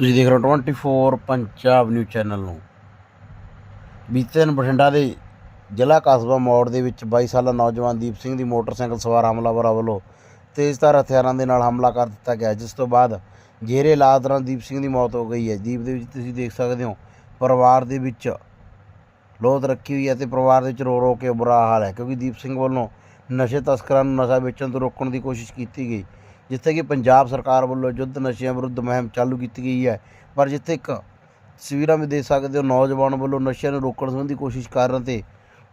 ਤੁਸੀਂ ਦੇਖ ਰਹੇ ਹੋ 24 ਪੰਜਾਬ ਨਿਊਜ਼ ਚੈਨਲ ਨੂੰ। ਬੀਤੇ ਦਿਨ ਬਠਿੰਡਾ ਦੇ ਜ਼ਿਲ੍ਹਾ ਕਸਬਾ ਮੋੜ ਦੇ ਵਿੱਚ 22 ਸਾਲਾ ਨੌਜਵਾਨ ਦੀਪ ਸਿੰਘ ਦੀ ਮੋਟਰਸਾਈਕਲ ਸਵਾਰ ਹਮਲਾਵਰਾਂ ਵੱਲੋਂ ਤੇਜ਼ਧਾਰ ਹਥਿਆਰਾਂ ਦੇ ਨਾਲ ਹਮਲਾ ਕਰ ਦਿੱਤਾ ਗਿਆ, ਜਿਸ ਤੋਂ ਬਾਅਦ ਗਹਿਰੇ ਇਲਾਜ ਦੌਰਾਨ ਦੀਪ ਸਿੰਘ ਦੀ ਮੌਤ ਹੋ ਗਈ ਹੈ। ਦੀਪ ਦੇ ਵਿੱਚ ਤੁਸੀਂ ਦੇਖ ਸਕਦੇ ਹੋ, ਪਰਿਵਾਰ ਦੇ ਵਿੱਚ ਲੋਧ ਰੱਖੀ ਹੋਈ ਹੈ ਤੇ ਪਰਿਵਾਰ ਦੇ ਵਿੱਚ ਰੋ ਰੋ ਕੇ ਬੁਰਾ ਹਾਲ ਹੈ, ਕਿਉਂਕਿ ਦੀਪ ਸਿੰਘ ਵੱਲੋਂ ਨਸ਼ੇ ਤਸਕਰਾਂ ਨੂੰ ਨਸ਼ਾ ਵੇਚਣ ਤੋਂ ਰੋਕਣ ਦੀ ਕੋਸ਼ਿਸ਼ ਕੀਤੀ ਗਈ। ਜਿੱਥੇ ਕਿ ਪੰਜਾਬ ਸਰਕਾਰ ਵੱਲੋਂ ਯੁੱਧ ਨਸ਼ਿਆਂ ਵਿਰੁੱਧ ਮੁਹਿੰਮ ਚਾਲੂ ਕੀਤੀ ਗਈ ਹੈ। ਪਰ ਜਿੱਥੇ ਇੱਕ ਤਸਵੀਰਾਂ ਵੀ ਦੇਖ ਸਕਦੇ ਹੋ, ਨੌਜਵਾਨ ਵੱਲੋਂ ਨਸ਼ਿਆਂ ਨੂੰ ਰੋਕਣ ਸੰਬੰਧੀ ਕੋਸ਼ਿਸ਼ ਕਰਨ ਤੇ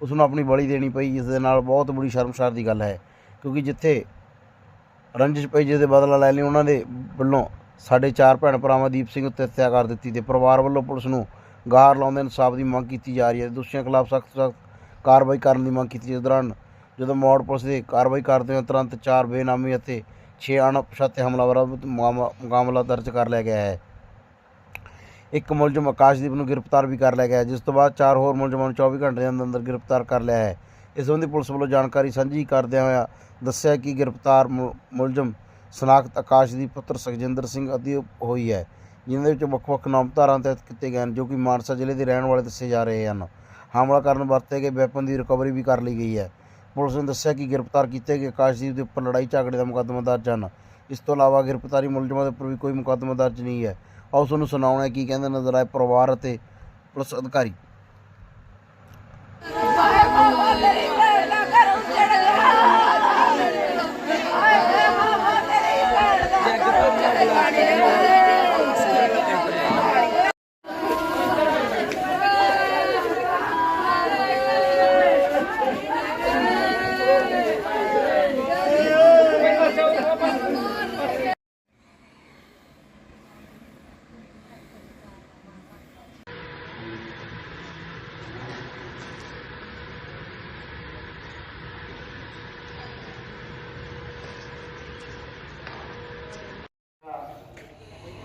ਉਸ ਨੂੰ ਆਪਣੀ ਬਲੀ ਦੇਣੀ ਪਈ, ਜਿਸ ਦੇ ਨਾਲ ਬਹੁਤ ਬੜੀ ਸ਼ਰਮਸਾਰ ਦੀ ਗੱਲ ਹੈ। ਕਿਉਂਕਿ ਜਿੱਥੇ ਰੰਜਿਸ਼ ਪਈ, ਜਿਸ ਦੇ ਬਦਲਾ ਲੈ ਲਈ ਉਹਨਾਂ ਦੇ ਵੱਲੋਂ ਸਾਡੇ ਚਾਰ ਭੈਣ ਭਰਾਵਾਂ ਦੀਪ ਸਿੰਘ ਉੱਤੇ ਹੱਤਿਆ ਕਰ ਦਿੱਤੀ ਤੇ ਪਰਿਵਾਰ ਵੱਲੋਂ ਪੁਲਿਸ ਨੂੰ ਗਾਰ ਲਾਉਂਦੇ ਇਨਸਾਫ ਦੀ ਮੰਗ ਕੀਤੀ ਜਾ ਰਹੀ ਹੈ। ਦੋਸ਼ੀਆਂ ਖਿਲਾਫ ਸਖਤ ਸਖਤ ਕਾਰਵਾਈ ਕਰਨ ਦੀ ਮੰਗ ਕੀਤੀ ਜਿਸ ਦੌਰਾਨ ਜਦੋਂ ਮੌੜ ਪੁਲਿਸ ਦੇ ਕਾਰਵਾਈ ਕਰਦੇ ਹੋਏ ਤੁਰੰਤ ਚਾਰ ਬੇਨਾਮੀ ਅਤੇ 6 ਅਣਪਛਾਤੇ ਹਮਲਾਵਰਾਂ ਵਿਰੁੱਧ ਮਾਮਲਾ ਦਰਜ ਕਰ ਲਿਆ ਗਿਆ ਹੈ। ਇੱਕ ਮੁਲਜ਼ਮ ਆਕਾਸ਼ਦੀਪ ਨੂੰ ਗ੍ਰਿਫਤਾਰ ਵੀ ਕਰ ਲਿਆ ਗਿਆ ਹੈ, ਜਿਸ ਤੋਂ ਬਾਅਦ ਚਾਰ ਹੋਰ ਮੁਲਜ਼ਮਾਂ ਨੂੰ 24 ਘੰਟੇ ਦੇ ਅੰਦਰ ਅੰਦਰ ਗ੍ਰਿਫਤਾਰ ਕਰ ਲਿਆ ਹੈ। ਇਸ ਸੰਬੰਧੀ ਪੁਲਿਸ ਵੱਲੋਂ ਜਾਣਕਾਰੀ ਸਾਂਝੀ ਕਰਦਿਆਂ ਹੋਇਆ ਦੱਸਿਆ ਕਿ ਗ੍ਰਿਫਤਾਰ ਮੁਲਜ਼ਮ ਸਨਾਖਤ ਆਕਾਸ਼ਦੀਪ ਪੁੱਤਰ ਸੁਖਜਿੰਦਰ ਸਿੰਘ ਅਧੀ ਹੋਈ ਹੈ ਜਿਨ੍ਹਾਂ ਦੇ ਵਿੱਚ ਵੱਖ-ਵੱਖ ਨਾਮਧਾਰਾਂ ਤਹਿਤ ਕੀਤੇ ਗਏ ਹਨ ਜੋ ਕਿ ਮਾਨਸਾ ਜ਼ਿਲ੍ਹੇ ਦੇ ਰਹਿਣ ਵਾਲੇ ਦੱਸੇ ਜਾ ਰਹੇ ਹਨ। ਹਮਲਾ ਕਰਨ ਵਰਤੇ ਗਏ ਵੈਪਨ ਦੀ ਰਿਕਵਰੀ ਵੀ ਕਰ ਲਈ ਗਈ ਹੈ। ਪੁਲਿਸ ਨੇ ਦੱਸਿਆ ਕਿ ਗ੍ਰਿਫਤਾਰ ਕੀਤੇ ਗਏ ਆਕਾਸ਼ਦੀਪ ਦੇ ਉੱਪਰ ਲੜਾਈ ਝਗੜੇ ਦਾ ਮੁਕੱਦਮਾ ਦਰਜ ਹਨ। ਇਸ ਤੋਂ ਇਲਾਵਾ ਗ੍ਰਿਫਤਾਰੀ ਮੁਲਜ਼ਮਾਂ ਦੇ ਉੱਪਰ ਵੀ ਕੋਈ ਮੁਕੱਦਮਾ ਦਰਜ ਨਹੀਂ ਹੈ। ਆਓ ਤੁਹਾਨੂੰ ਸੁਣਾਉਣਾ ਕੀ ਕਹਿੰਦੇ ਨਜ਼ਰ ਆਏ ਪਰਿਵਾਰ ਅਤੇ ਪੁਲਿਸ ਅਧਿਕਾਰੀ।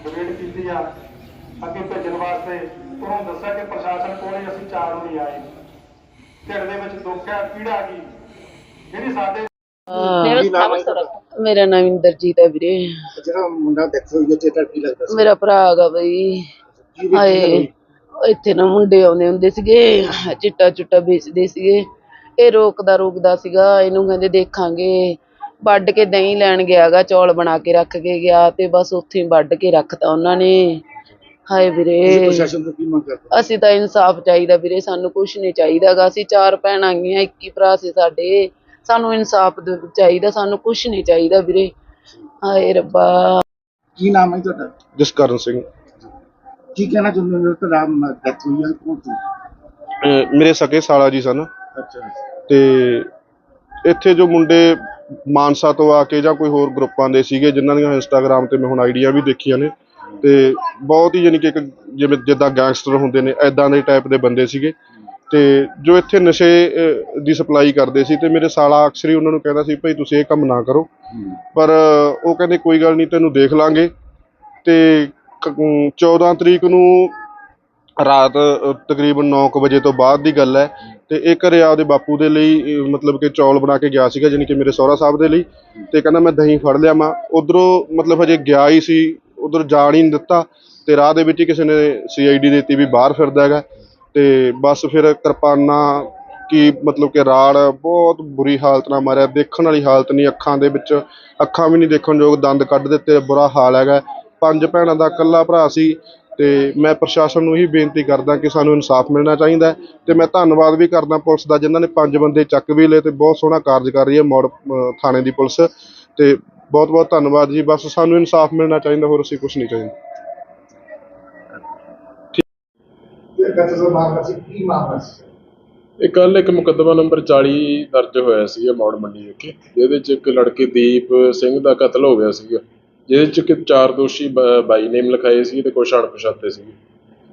ਡਿਬੇਟ ਕੀਤੀ ਆ। ਅੱਗੇ ਭੇਜਣ ਵਾਸਤੇ ਉਹਨੂੰ ਦੱਸਿਆ ਕਿ ਪ੍ਰਸ਼ਾਸਨ ਕੋਲੇ ਅਸੀਂ ਚਾਰ ਨੂੰ ਨਹੀਂ ਆਏ। ਢਿੱਡ ਦੇ ਵਿੱਚ ਦੁੱਖ ਹੈ ਪੀੜਾ ਕੀ? ਜਿਹੜੀ ਸਾਡੇ ਮੇਰਾ ਨਾਮ ਇੰਦਰਜੀਤ ਹੈ ਵੀਰੇ। ਜਿਹੜਾ ਮੁੰਡਾ ਡੈਥ ਹੋਈ ਹੈ ਤੇਰਾ ਕੀ ਲੱਗਦਾ ਸੀ? ਮੇਰਾ ਭਰਾ ਹੈਗਾ ਬਈ। ਹਾਏ ਇੱਥੇ ਨਾ ਮੁੰਡੇ ਆਉਂਦੇ ਹੁੰਦੇ ਸੀਗੇ ਚਿੱਟਾ ਚੁੱਟਾ ਵੇਚਦੇ ਸੀਗੇ। ਇਹ ਰੋਕਦਾ ਰੋਕਦਾ ਸੀਗਾ ਇਹਨੂੰ ਕਹਿੰਦੇ ਦੇਖਾਂਗੇ। ਵੱਢ ਕੇ ਦਹੀਂ ਲੈਣ ਗਿਆਗਾ ਚੌਲ ਬਣਾ ਕੇ ਰੱਖ ਕੇ ਗਿਆ ਤੇ ਬਸ ਉੱਥੇ ਹੀ ਵੱਢ ਕੇ ਰੱਖਤਾ ਉਹਨਾਂ ਨੇ। ਹਾਏ ਵੀਰੇ। ਪ੍ਰਸ਼ਾਸਨ ਤੋਂ ਕੀ ਮੰਗ ਕਰਦੇ? ਅਸੀਂ ਤਾਂ ਇਨਸਾਫ ਚਾਹੀਦਾ ਵੀਰੇ ਸਾਨੂੰ ਕੁਝ ਨਹੀਂ ਚਾਹੀਦਾਗਾ। ਅਸੀਂ ਚਾਰ ਭੈਣਾਂ ਗੀਆਂ ਇੱਕ ਹੀ ਭਰਾ ਸੀ ਸਾਡੇ। ਸਾਨੂੰ ਇਨਸਾਫ ਦ- ਚਾਹੀਦਾ ਸਾਨੂੰ ਕੁਝ ਨਹੀਂ ਚਾਹੀਦਾ ਵੀਰੇ। ਹਾਏ ਰੱਬਾ। ਕੀ ਨਾਮ ਹੈ ਤੁਹਾਡਾ? ਜਸਕਰਨ ਸਿੰਘ। ਕੀ ਕਹਿਣਾ ਚਾਹੁੰਦੇ ਹੋ? ਤੁਹਾਡਾ ਡੈਥ ਹੋਈ ਹੈ ਕੌਣ ਅਹ ਮੇਰੇ ਸਕੇ ਸਾਲਾ ਜੀ ਸਨ। ਅੱਛਾ। ਤੇ ਇੱਥੇ ਜੋ ਮੁੰਡੇ ਮਾਨਸਾ ਤੋਂ ਆ ਕੇ ਜਾਂ ਕੋਈ ਹੋਰ ਗਰੁੱਪਾਂ ਦੇ ਸੀਗੇ ਜਿਨ੍ਹਾਂ ਦੀਆਂ ਇੰਸਟਾਗ੍ਰam ਤੇ ਮੈਂ ਹੁਣ ਆਈਡੀਆਂ ਵੀ ਦੇਖੀਆਂ ਨੇ। ਤੇ ਬਹੁਤ ਹੀ ਯਾਨੀ ਕਿ ਇੱਕ ਜਿਵੇਂ ਜਿੱਦਾਂ ਗੈਂਗਸਟਰ ਹੁੰਦੇ ਨੇ ਐਦਾਂ ਦੇ ਟਾਈਪ ਦੇ ਬੰਦੇ ਸੀਗੇ। ਤੇ ਜੋ ਇੱਥੇ ਨਸ਼ੇ ਦੀ ਸਪਲਾਈ ਕਰਦੇ ਸੀ ਤੇ ਮੇਰੇ ਸਾਲਾ ਅਕਸਰ ਹੀ ਉਹਨਾਂ ਨੂੰ ਕਹਿੰਦਾ ਸੀ ਭਾਈ ਤੁਸੀਂ ਇਹ ਕੰਮ ਨਾ ਕਰੋ। ਪਰ ਉਹ ਕਹਿੰਦੇ ਕੋਈ ਗੱਲ ਨਹੀਂ ਤੈਨੂੰ ਦੇਖ ਲਾਂਗੇ। ਤੇ ਕ- 14 ਤਰੀਕ ਨੂੰ ਰਾਤ ਅ, ਤਕਰੀਬਨ 9 ਵਜੇ ਤੋਂ ਬਾਅਦ ਦੀ ਗੱਲ ਹੈ ਤੇ ਇਹ ਘਰੇ ਆਪਦੇ ਬਾਪੂ ਦੇ ਲਈ ਅ, ਮਤਲਬ ਕਿ ਚੌਲ ਬਣਾ ਕੇ ਗਿਆ ਸੀਗਾ ਜਾਣੀ ਕਿ ਮੇਰੇ ਸਹੁਰਾ ਸਾਹਿਬ ਦੇ ਲਈ। ਤੇ ਕਹਿੰਦਾ ਮੈਂ ਦਹੀਂ ਫੜ ਲਿਆ ਮੈਂ। ਉਧਰੋਂ ਮਤਲਬ ਹਜੇ ਗਿਆ ਹੀ ਸੀ ਉਧਰ ਜਾਣ ਹੀ ਨਹੀਂ ਦਿੱਤਾ। ਤੇ ਰਾਹ ਦੇ ਵਿੱਚ ਹੀ ਕਿਸੇ ਨੇ ਸੀਆਈਡੀ ਦਿੱਤੀ ਵੀ ਬਾਹਰ ਫਿਰਦਾ ਹੈਗਾ। ਤੇ ਬਸ ਫਿਰ ਕਿਰਪਾਨਾਂ ਕੀ ਮਤਲਬ ਕਿ ਰਾੜ ਬਹੁਤ ਬੁਰੀ ਹਾਲਤ ਨਾਲ ਮਾਰਿਆ। ਦੇਖਣ ਵਾਲੀ ਹਾਲਤ ਨਹੀਂ ਅੱਖਾਂ ਦੇ ਵਿੱਚ। ਅੱਖਾਂ ਵੀ ਨਹੀਂ ਦੇਖਣ ਯੋਗ ਦੰਦ ਕੱਢ ਦਿੱਤੇ ਬੁਰਾ ਹਾਲ ਹੈਗਾ। ਪੰਜ ਭੈਣਾਂ ਦਾ ਇਕੱਲਾ ਭਰਾ ਸੀ। ਤੇ ਮੈਂ ਪ੍ਰਸ਼ਾਸਨ ਨੂੰ ਇਹੀ ਬੇਨਤੀ ਕਰਦਾ ਕਿ ਸਾਨੂੰ ਇਨਸਾਫ ਮਿਲਣਾ ਚਾਹੀਦਾ ਤੇ ਮੈਂ ਧੰਨਵਾਦ ਵੀ ਕਰਦਾ ਪੁਲਿਸ ਦਾ, ਜਿਨ੍ਹਾਂ ਨੇ ਪੰਜ ਬੰਦੇ ਚੱਕ ਵੀ ਲਏ ਤੇ ਬਹੁਤ ਸੋਹਣਾ ਕਾਰਜ ਕਰ ਰਹੀ ਹੈ ਮੋੜ ਥਾਣੇ ਦੀ ਪੁਲਿਸ ਤੇ ਬਹੁਤ ਬਹੁਤ ਧੰਨਵਾਦ ਜੀ। ਬਸ ਸਾਨੂੰ ਇਨਸਾਫ ਮਿਲਣਾ ਚਾਹੀਦਾ, ਹੋਰ ਅਸੀਂ ਕੁਝ ਨਹੀਂ ਚਾਹੀਦਾ। ਇਹ ਕੱਲ ਇੱਕ ਮੁਕੱਦਮਾ ਨੰਬਰ 40 ਦਰਜ ਹੋਇਆ ਸੀ ਮੌੜ ਮੰਡੀ ਵਿਖੇ, ਜਿਹਦੇ ਵਿੱਚ ਇੱਕ ਲੜਕੇ ਦੀਪ ਸਿੰਘ ਦਾ ਕਤਲ ਹੋ ਗਿਆ ਸੀਗਾ। ਜਿਹਦੇ ਚ ਕਿ ਚਾਰ ਦੋਸ਼ੀ ਬ- ਬਾਈ ਨੇਮ ਲਿਖਾਏ ਸੀ ਤੇ ਕੁਛ ਅਣਪਛਾਤੇ ਸੀ।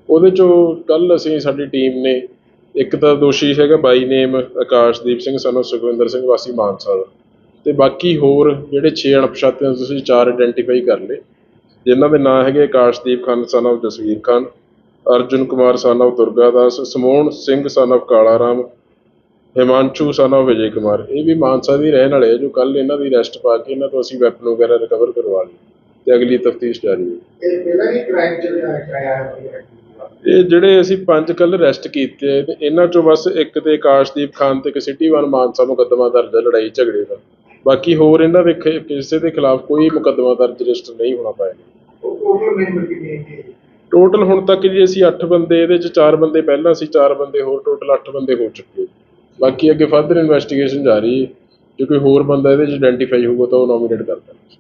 ਉਹਦੇ ਚੋਂ ਕੱਲ ਅਸੀਂ ਸਾਡੀ ਟੀਮ ਨੇ ਇੱਕ ਤਾਂ ਦੋਸ਼ੀ ਹੈਗਾ ਬਾਈ ਨੇਮ ਆਕਾਸ਼ਦੀਪ ਸਿੰਘ ਸਾਨੂੰ ਸੁਖਵਿੰਦਰ ਸਿੰਘ, ਵਾਸੀ ਮਾਨਸਾ ਦਾ। ਤੇ ਬਾਕੀ ਹੋਰ ਜਿਹੜੇ 6 ਅਣਪਛਾਤੇ ਨੇ, ਤੁਸੀਂ ਚਾਰ ਆਇਡੈਂਟੀਫਾਈ ਕਰ ਲਏ। ਜਿਨ੍ਹਾਂ ਦੇ ਨਾਂ ਹੈਗੇ Akashdeep Khan, son of Jasvir Khan, Arjun Kumar, son of Durga Das ਸਮੋਹਨ Singh, son of Kala Ram Himanshu of Vijay Kumar. ਇਹ ਵੀ ਮਾਨਸਾ ਦੇ ਰਹਿਣ ਵਾਲੇ ਆ ਜੋ ਕੱਲ ਇਹਨਾਂ ਦੀ ਅਰੈਸਟ ਪਾ ਕੇ ਇਹਨਾਂ ਤੋਂ ਅਸੀਂ ਵੈਪਨ ਵਗੈਰਾ ਰਿਕਵਰ ਕਰਵਾ ਲਈ ਤੇ ਅਗਲੀ ਤਫਤੀਸ਼ ਜਾਰੀ ਹੈ। ਇਹ ਪਹਿਲਾਂ ਵੀ ਕ੍ਰਾਈਮ ਚ ਆਇਆ ਹੋਇਆ ਇਹ? ਜਿਹੜੇ ਅਸੀਂ ਪੰਜ ਕੱਲ ਅਰੈਸਟ ਕੀਤੇ ਤੇ ਇਹਨਾਂ ਚੋਂ ਬਸ ਇੱਕ ਤੇ ਆਕਾਸ਼ਦੀਪ ਖਾਨ ਤੇ ਇੱਕ ਸਿਟੀ ਵਨ ਮਾਨਸਾ ਮੁਕੱਦਮਾ ਦਰਜ ਹੈ ਲੜਾਈ ਝਗੜੇ ਦਾ। ਬਾਕੀ ਹੋਰ ਇਹਨਾਂ ਦੇ ਕਿਸੇ ਦੇ ਖਿਲਾਫ ਕੋਈ ਮੁਕੱਦਮਾ ਦਰਜ ਰਜਿਸਟਰ ਨਹੀਂ ਹੋਣਾ ਪਾਇਆ ਟੋਟਲ ਹੁਣ ਤੱਕ ਜੀ ਅਸੀਂ 8 ਬੰਦੇ ਇਹਦੇ ਚ 4 ਬੰਦੇ ਪਹਿਲਾਂ ਸੀ 4 ਬੰਦੇ ਹੋਰ ਟੋਟਲ 8 ਬੰਦੇ ਹੋ ਚੁੱਕੇ ਬਾਕੀ ਅੱਗੇ ਫਰਦਰ ਇਨਵੈਸਟੀਗੇਸ਼ਨ ਜਾਰੀ ਹੈ। ਜੇ ਕੋਈ ਹੋਰ ਬੰਦਾ ਇਹਦੇ ਚ ਆਇਡੈਂਟੀਫਾਈ ਹੋਊਗਾ ਤਾਂ ਉਹ ਨੋਮੀਨੇਟ ਕਰ ਦਾਂਗੇ